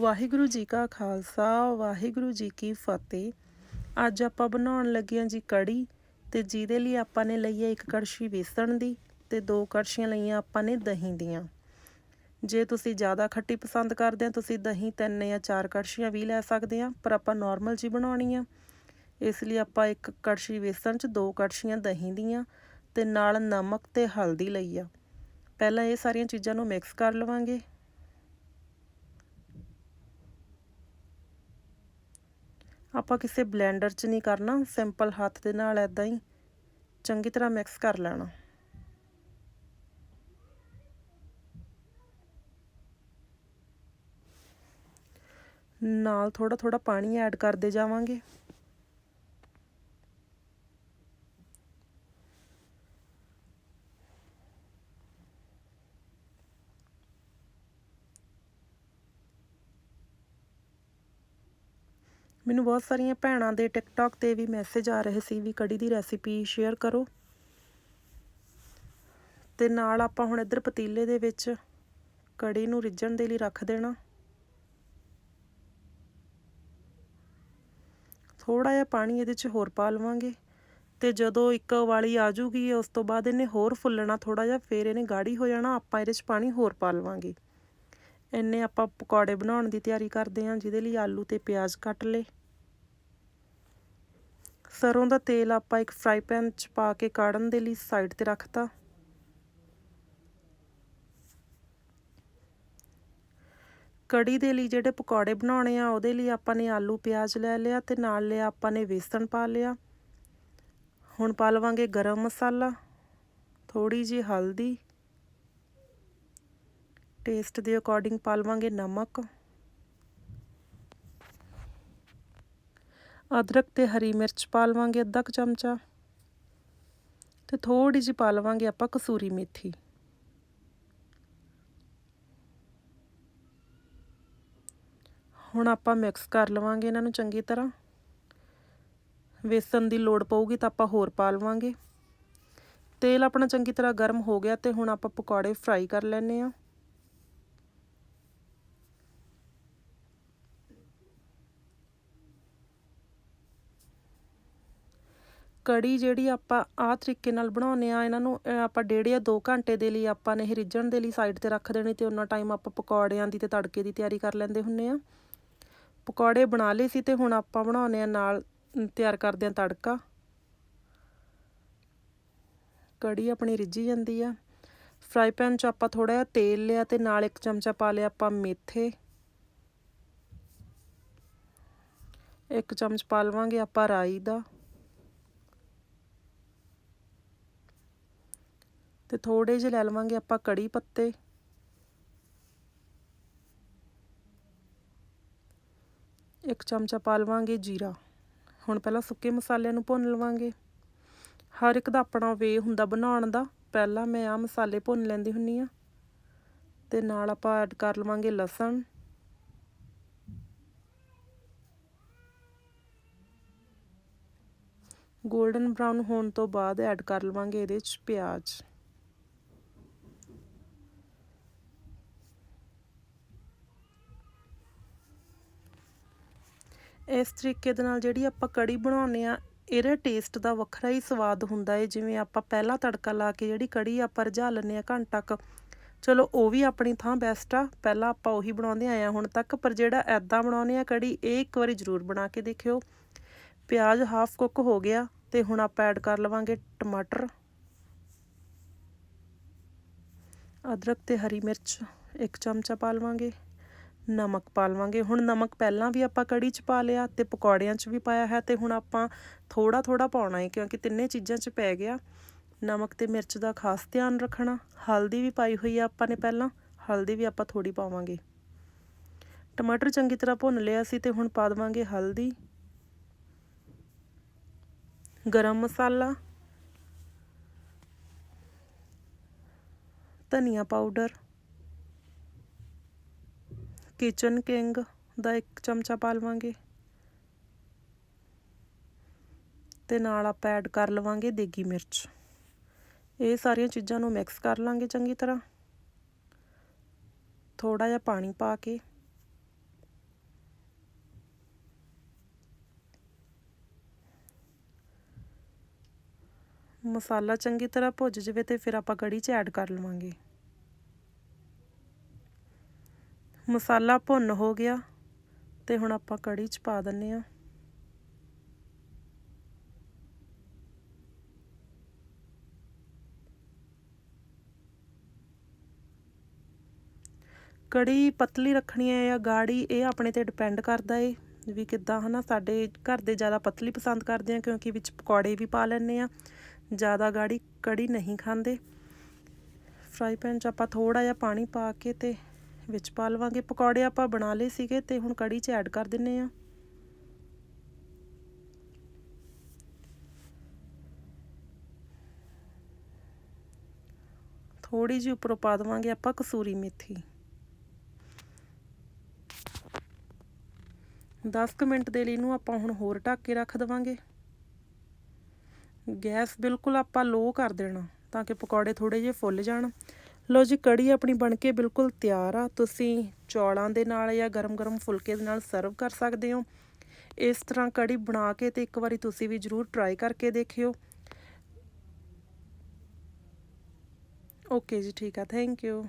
ਵਾਹਿਗੁਰੂ ਜੀ ਕਾ ਖਾਲਸਾ, ਵਾਹਿਗੁਰੂ ਜੀ ਕੀ ਫਤਿਹ। ਅੱਜ ਆਪਾਂ ਬਣਾਉਣ ਲੱਗੇ ਹਾਂ ਜੀ ਕੜੀ ਤੇ ਜਿਹਦੇ ਲਈ ਆਪਾਂ ਨੇ ਲਈ ਹੈ ਇੱਕ ਕੜਛੀ ਵੇਸਣ ਦੀ ਤੇ ਦੋ ਕੜਛੀਆਂ ਲਈਆਂ ਆਪਾਂ ਨੇ ਦਹੀਂ ਦੀਆਂ। ਜੇ ਤੁਸੀਂ ਜ਼ਿਆਦਾ ਖੱਟੀ ਪਸੰਦ ਕਰਦੇ ਆ ਤੁਸੀਂ ਦਹੀਂ ਤਿੰਨ ਜਾਂ ਚਾਰ ਕੜਛੀਆਂ ਵੀ ਲੈ ਸਕਦੇ ਆ ਪਰ ਆਪਾਂ ਨਾਰਮਲ ਜੀ ਬਣਾਉਣੀ ਆ ਇਸ ਲਈ ਆਪਾਂ ਇੱਕ ਕੜਛੀ ਵੇਸਣ 'ਚ ਦੋ ਕੜਛੀਆਂ ਦਹੀਂ ਦੀਆਂ ਤੇ ਨਾਲ ਨਮਕ ਤੇ ਹਲਦੀ ਲਈ ਆ। ਪਹਿਲਾਂ ਇਹ ਸਾਰੀਆਂ ਚੀਜ਼ਾਂ ਨੂੰ ਮਿਕਸ ਕਰ ਲਵਾਂਗੇ। ਆਪਾਂ ਕਿਸੇ ਬਲੈਂਡਰ 'ਚ ਨਹੀਂ ਕਰਨਾ, ਸਿੰਪਲ ਹੱਥ ਦੇ ਨਾਲ ਐਦਾਂ ਹੀ ਚੰਗੀ ਤਰ੍ਹਾਂ ਮਿਕਸ ਕਰ ਲੈਣਾ। ਨਾਲ ਥੋੜਾ ਥੋੜਾ ਪਾਣੀ ਐਡ ਕਰਦੇ ਜਾਵਾਂਗੇ। ਮੈਨੂੰ ਬਹੁਤ ਸਾਰੀਆਂ ਭੈਣਾਂ ਦੇ ਟਿਕਟੌਕ ਤੇ ਵੀ ਮੈਸੇਜ ਆ ਰਹੇ ਸੀ ਵੀ ਕੜੀ ਦੀ ਰੈਸਿਪੀ ਸ਼ੇਅਰ ਕਰੋ। ਤੇ ਨਾਲ ਆਪਾਂ ਹੁਣ ਇੱਧਰ ਪਤੀਲੇ ਦੇ ਵਿੱਚ ਕੜੀ ਨੂੰ ਰਿੱਝਣ ਦੇ ਲਈ ਰੱਖ ਦੇਣਾ। ਥੋੜਾ ਜਿਹਾ ਪਾਣੀ ਇਹਦੇ 'ਚ ਹੋਰ ਪਾ ਲਵਾਂਗੇ ਤੇ ਜਦੋਂ ਇੱਕ ਵਾਲੀ ਆ ਜੂਗੀ ਉਸ ਤੋਂ ਬਾਅਦ ਇਹਨੇ ਹੋਰ ਫੁੱਲਣਾ ਥੋੜਾ ਜਿਹਾ, ਫੇਰ ਇਹਨੇ ਗਾੜੀ ਹੋ ਜਾਣਾ, ਆਪਾਂ ਇਹਦੇ 'ਚ ਪਾਣੀ ਹੋਰ ਪਾ ਲਵਾਂਗੇ। ਇੰਨੇ ਆਪਾਂ ਪਕੌੜੇ ਬਣਾਉਣ ਦੀ ਤਿਆਰੀ ਕਰਦੇ ਹਾਂ, ਜਿਹਦੇ ਲਈ ਆਲੂ ਤੇ ਪਿਆਜ਼ ਕੱਟ ਲਏ। ਸਰੋਂ ਦਾ ਤੇਲ ਆਪਾਂ ਇੱਕ ਫਰਾਈ ਪੈਨ 'ਚ ਪਾ ਕੇ ਕਾੜਨ ਦੇ ਲਈ ਸਾਈਡ ਤੇ ਰੱਖਤਾ। ਕੜੀ ਦੇ ਲਈ ਜਿਹੜੇ ਪਕੌੜੇ ਬਣਾਉਣੇ ਆ, ਉਹਦੇ ਲਈ ਆਪਾਂ ਨੇ ਆਲੂ, ਪਿਆਜ਼ ਲੈ ਲਿਆ ਤੇ ਨਾਲ ਲਿਆ ਆਪਾਂ ਨੇ ਵੇਸਣ ਪਾ ਲਿਆ। ਹੁਣ ਪਾ ਲਵਾਂਗੇ ਗਰਮ ਮਸਾਲਾ ਥੋੜੀ ਜੀ ਹਲਦੀ ਟੇਸਟ ਦੇ ਅਕੋਰਡਿੰਗ ਪਾ ਲਵਾਂਗੇ ਨਮਕ, ਅਦਰਕ ਤੇ ਹਰੀ ਮਿਰਚ ਪਾ ਲਵਾਂਗੇ ਅੱਧਾ ਕੁ ਚਮਚਾ ਤੇ ਥੋੜੀ ਜਿਹੀ ਪਾ ਲਵਾਂਗੇ ਆਪਾਂ ਕਸੂਰੀ ਮੇਥੀ। ਹੁਣ ਆਪਾਂ ਮਿਕਸ ਕਰ ਲਵਾਂਗੇ ਇਹਨਾਂ ਨੂੰ ਚੰਗੀ ਤਰ੍ਹਾਂ। ਵੇਸਣ ਦੀ ਲੋੜ ਪਊਗੀ ਤਾਂ ਆਪਾਂ ਹੋਰ ਪਾ ਲਵਾਂਗੇ ਤੇਲ ਆਪਣਾ ਚੰਗੀ ਤਰ੍ਹਾਂ ਗਰਮ ਹੋ ਗਿਆ ਤੇ ਹੁਣ ਆਪਾਂ ਪਕੌੜੇ ਫਰਾਈ ਕਰ ਲੈਨੇ ਆ ਕੜੀ ਜਿਹੜੀ ਆਪਾਂ ਆਹ ਤਰੀਕੇ ਨਾਲ ਬਣਾਉਨੇ ਆ ਇਹਨਾਂ ਨੂੰ ਆਪਾਂ ਡੇਢ ਜਾਂ 2 ਘੰਟੇ ਦੇ ਲਈ ਆਪਾਂ ਨੇ ਇਹ ਰਿੱਝਣ ਦੇ ਲਈ ਸਾਈਡ ਤੇ ਰੱਖ ਦੇਣੀ ਤੇ ਉਹਨਾਂ ਟਾਈਮ ਆਪਾਂ ਪਕੌੜਿਆਂ ਦੀ ਤੇ ਤੜਕੇ ਦੀ ਤਿਆਰੀ ਕਰ ਲੈਂਦੇ ਹੁੰਨੇ ਆ ਪਕੌੜੇ ਬਣਾ ਲਏ ਸੀ ਤੇ ਹੁਣ ਆਪਾਂ ਬਣਾਉਨੇ ਆ ਨਾਲ ਤਿਆਰ ਕਰਦੇ ਆ ਤੜਕਾ। ਕੜੀ ਆਪਣੀ ਰਿੱਝੀ ਜਾਂਦੀ ਆ। ਫਰਾਈ ਪੈਨ 'ਚ ਆਪਾਂ ਥੋੜਾ ਜਿਹਾ ਤੇਲ ਲਿਆ ਤੇ ਨਾਲ ਇੱਕ ਚਮਚਾ ਪਾ ਲਿਆ ਆਪਾਂ ਮੇਥੇ। ਇੱਕ ਚਮਚ ਪਾ ਲਵਾਂਗੇ ਆਪਾਂ ਰਾਈ ਦਾ। ਤੇ ਥੋੜੇ ਜਿਹੇ ਲੈ ਲਵਾਂਗੇ ਆਪਾਂ ਕੜੀ ਪੱਤੇ। ਇੱਕ ਚਮਚਾ ਪਾ ਲਵਾਂਗੇ ਜੀਰਾ। ਹੁਣ ਪਹਿਲਾਂ ਸੁੱਕੇ ਮਸਾਲਿਆਂ ਨੂੰ ਭੁੰਨ ਲਵਾਂਗੇ। ਹਰ ਇੱਕ ਦਾ ਆਪਣਾ ਵੇ ਹੁੰਦਾ ਬਣਾਉਣ ਦਾ। ਪਹਿਲਾਂ ਮੈਂ ਆ ਮਸਾਲੇ ਭੁੰਨ ਲੈਂਦੀ ਹੁੰਨੀ ਆ ਤੇ ਨਾਲ ਆਪਾਂ ਐਡ ਕਰ ਲਵਾਂਗੇ ਲਸਣ। 골ਡਨ ਬ੍ਰਾਊਨ ਹੋਣ ਤੋਂ ਬਾਅਦ ਐਡ ਕਰ ਲਵਾਂਗੇ ਇਹਦੇ ਵਿੱਚ ਪਿਆਜ਼। ਇਸ ਤਰੀਕੇ ਦੇ ਨਾਲ ਜਿਹੜੀ ਆਪਾਂ ਕੜੀ ਬਣਾਉਨੇ ਆ ਇਹਦਾ ਟੇਸਟ ਦਾ ਵੱਖਰਾ ਹੀ ਸਵਾਦ ਹੁੰਦਾ ਏ ਜਿਵੇਂ ਆਪਾਂ ਪਹਿਲਾਂ ਤੜਕਾ ਲਾ ਕੇ ਜਿਹੜੀ ਕੜੀ ਆਪਾਂ ਰਝਾ ਲੈਂਦੇ ਆ ਘੰਟਾ ਤੱਕ ਚਲੋ ਉਹ ਵੀ ਆਪਣੀ ਥਾਂ ਬੈਸਟ ਆ। ਪਹਿਲਾਂ ਆਪਾਂ ਉਹੀ ਬਣਾਉਂਦੇ ਆਏ ਆ ਹੁਣ ਤੱਕ, ਪਰ ਜਿਹੜਾ ਐਦਾਂ ਬਣਾਉਨੇ ਆ ਕੜੀ, ਇਹ ਇੱਕ ਵਾਰੀ ਜ਼ਰੂਰ ਬਣਾ ਕੇ ਦੇਖਿਓ। ਪਿਆਜ਼ ਹਾਫ ਕੁੱਕ ਹੋ ਗਿਆ ਤੇ ਹੁਣ ਆਪਾਂ ਐਡ ਕਰ ਲਵਾਂਗੇ ਟਮਾਟਰ, ਅਦਰਕ ਤੇ ਹਰੀ ਮਿਰਚ, ਇੱਕ ਚਮਚਾ ਪਾ ਲਵਾਂਗੇ। ਨਮਕ ਪਾ ਲਵਾਂਗੇ ਹੁਣ ਨਮਕ ਪਹਿਲਾਂ ਵੀ ਆਪਾਂ ਕੜੀ 'ਚ ਪਾ ਲਿਆ ਤੇ ਪਕੌੜਿਆਂ 'ਚ ਵੀ ਪਾਇਆ ਹੈ ਤੇ ਹੁਣ ਆਪਾਂ ਥੋੜਾ ਥੋੜਾ ਪਾਉਣਾ ਹੈ ਕਿਉਂਕਿ ਤਿੰਨੇ ਚੀਜ਼ਾਂ 'ਚ ਪੈ ਗਿਆ। ਨਮਕ ਤੇ ਮਿਰਚ ਦਾ ਖਾਸ ਧਿਆਨ ਰੱਖਣਾ। ਹਲਦੀ ਵੀ ਪਾਈ ਹੋਈ ਆ ਆਪਾਂ ਨੇ ਪਹਿਲਾਂ। ਹਲਦੀ ਵੀ ਆਪਾਂ ਥੋੜੀ ਪਾਵਾਂਗੇ। ਟਮਾਟਰ ਚੰਗੀ ਤਰ੍ਹਾਂ ਭੁੰਨ ਲਿਆ ਸੀ ਤੇ ਹੁਣ ਪਾ ਦਵਾਂਗੇ ਹਲਦੀ। ਗਰਮ ਮਸਾਲਾ। ਧਨੀਆ ਪਾਊਡਰ। ਕਿਚਨ ਕਿੰਗ ਦਾ ਇੱਕ ਚਮਚਾ ਪਾ ਲਵਾਂਗੇ। ਤੇ ਨਾਲ ਆਪਾਂ ਐਡ ਕਰ ਲਵਾਂਗੇ ਦੇਗੀ ਮਿਰਚ। ਇਹ ਸਾਰੀਆਂ ਚੀਜ਼ਾਂ ਨੂੰ ਮਿਕਸ ਕਰ ਲਾਂਗੇ ਚੰਗੀ ਤਰ੍ਹਾਂ। ਥੋੜਾ ਜਿਹਾ ਪਾਣੀ ਪਾ ਕੇ। ਮਸਾਲਾ ਚੰਗੀ ਤਰ੍ਹਾਂ ਭੁੱਜ ਜਵੇ ਤੇ ਫਿਰ ਆਪਾਂ ਕੜੀ 'ਚ ਐਡ ਕਰ ਲਵਾਂਗੇ। ਮਸਾਲਾ ਭੁੰਨ ਹੋ ਗਿਆ ਤੇ ਹੁਣ ਆਪਾਂ ਕੜੀ 'ਚ ਪਾ ਦਿੰਨੇ ਆ। ਕੜੀ ਪਤਲੀ ਰੱਖਣੀ ਹੈ ਜਾਂ ਗਾੜੀ, ਇਹ ਆਪਣੇ ਤੇ ਡਿਪੈਂਡ ਕਰਦਾ ਏ ਵੀ ਕਿੱਦਾਂ ਹਨਾ ਸਾਡੇ ਘਰ ਦੇ ਜ਼ਿਆਦਾ ਪਤਲੀ ਪਸੰਦ ਕਰਦੇ ਆ ਕਿਉਂਕਿ ਵਿੱਚ ਪਕੌੜੇ ਵੀ ਪਾ ਲੈਂਦੇ ਆ। ਜ਼ਿਆਦਾ ਗਾੜੀ ਕੜੀ ਨਹੀਂ ਖਾਂਦੇ। ਫਰਾਈ ਪੈਨ 'ਚ ਆਪਾਂ ਥੋੜਾ ਜਿਹਾ ਪਾਣੀ ਪਾ ਕੇ ਤੇ ਵਿੱਚ ਪਾ ਲਵਾਂਗੇ। ਪਕੌੜੇ ਆਪਾਂ ਬਣਾ ਲਏ ਸੀਗੇ ਤੇ ਹੁਣ ਕੜੀ 'ਚ ਐਡ ਕਰ ਦਿੰਨੇ ਆ। ਥੋੜੀ ਜਿਹੀ ਉੱਪਰੋਂ ਪਾ ਦੇਵਾਂਗੇ ਆਪਾਂ ਕਸੂਰੀ ਮੇਥੀ। 10 ਕੁ ਮਿੰਟ ਦੇ ਲਈ ਇਹਨੂੰ ਆਪਾਂ ਹੁਣ ਹੋਰ ਢੱਕ ਕੇ ਰੱਖ ਦੇਵਾਂਗੇ। ਗੈਸ ਬਿਲਕੁਲ ਆਪਾਂ ਲੋ ਕਰ ਦੇਣਾ ਤਾਂ ਕਿ ਪਕੌੜੇ ਥੋੜੇ ਜਿਹੇ ਫੁੱਲ ਜਾਣ। ਲਓ ਜੀ ਕੜੀ ਆਪਣੀ ਬਣ ਕੇ ਬਿਲਕੁਲ ਤਿਆਰ ਆ। ਤੁਸੀਂ ਚੌਲਾਂ ਦੇ ਨਾਲ ਜਾਂ ਗਰਮ-ਗਰਮ ਫੁਲਕੇ ਦੇ ਨਾਲ ਸਰਵ ਕਰ ਸਕਦੇ ਹੋ। ਇਸ ਤਰ੍ਹਾਂ ਕੜੀ ਬਣਾ ਕੇ ਤੇ ਇੱਕ ਵਾਰੀ ਤੁਸੀਂ ਵੀ ਜ਼ਰੂਰ ਟਰਾਈ ਕਰਕੇ ਦੇਖਿਓ। ਓਕੇ ਜੀ, ਠੀਕ ਆ। Thank you